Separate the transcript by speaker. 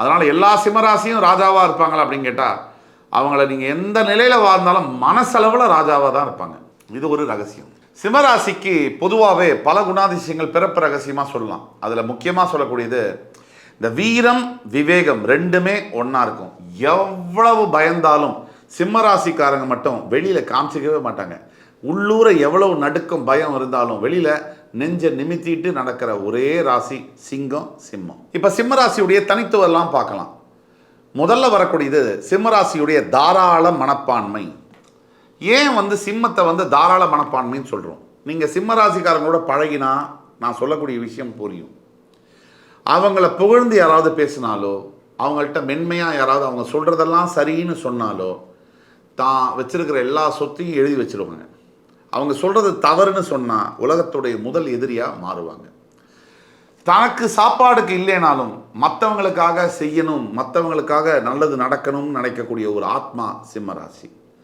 Speaker 1: அதனால் எல்லா சிம்மராசியும் ராஜாவாக இருப்பாங்களா அப்படின்னு கேட்டால் அவங்கள நீங்கள் எந்த நிலையில் வாழ்ந்தாலும் மனசளவில் ராஜாவாக தான் இருப்பாங்க. இது ஒரு ரகசியம். சிம்மராசிக்கு பொதுவாகவே பல குணாதிசயங்கள் பிறப்பு ரகசியமாக சொல்லலாம். அதில் முக்கியமாக சொல்லக்கூடியது இந்த வீரம் விவேகம் ரெண்டுமே ஒன்றா இருக்கும். எவ்வளவு பயந்தாலும் சிம்மராசிக்காரங்க மட்டும் வெளியில் காமிச்சிக்கவே மாட்டாங்க. உள்ளூரை எவ்வளவு நடுக்கம் பயம் இருந்தாலும் வெளியில் நெஞ்சை நிமித்திட்டு நடக்கிற ஒரே ராசி சிங்கம் சிம்மம். இப்போ சிம்மராசியுடைய தனித்துவம்லாம் பார்க்கலாம். முதல்ல வரக்கூடியது சிம்மராசியுடைய தாராள மனப்பான்மை. ஏன் வந்து சிம்மத்தை வந்து தாராள மனப்பான்மைன்னு சொல்கிறோம் நீங்கள் சிம்மராசிக்காரங்களோட பழகினா நான் சொல்லக்கூடிய விஷயம் புரியும். அவங்கள புகழ்ந்து யாராவது பேசினாலோ அவங்கள்ட்ட மென்மையாக யாராவது அவங்க சொல்கிறதெல்லாம் சரின்னு சொன்னாலோ தான் வச்சுருக்கிற எல்லா சொத்தையும் எழுதி வச்சுருவாங்க. அவங்க சொல்கிறது தவறுன்னு சொன்னால் உலகத்துடைய முதல் எதிரியாக மாறுவாங்க. தனக்கு சாப்பாடுக்கு இல்லைனாலும் மற்றவங்களுக்காக செய்யணும் மற்றவங்களுக்காக நல்லது நடக்கணும்னு நினைக்கக்கூடிய ஒரு ஆத்மா சிம்மராசி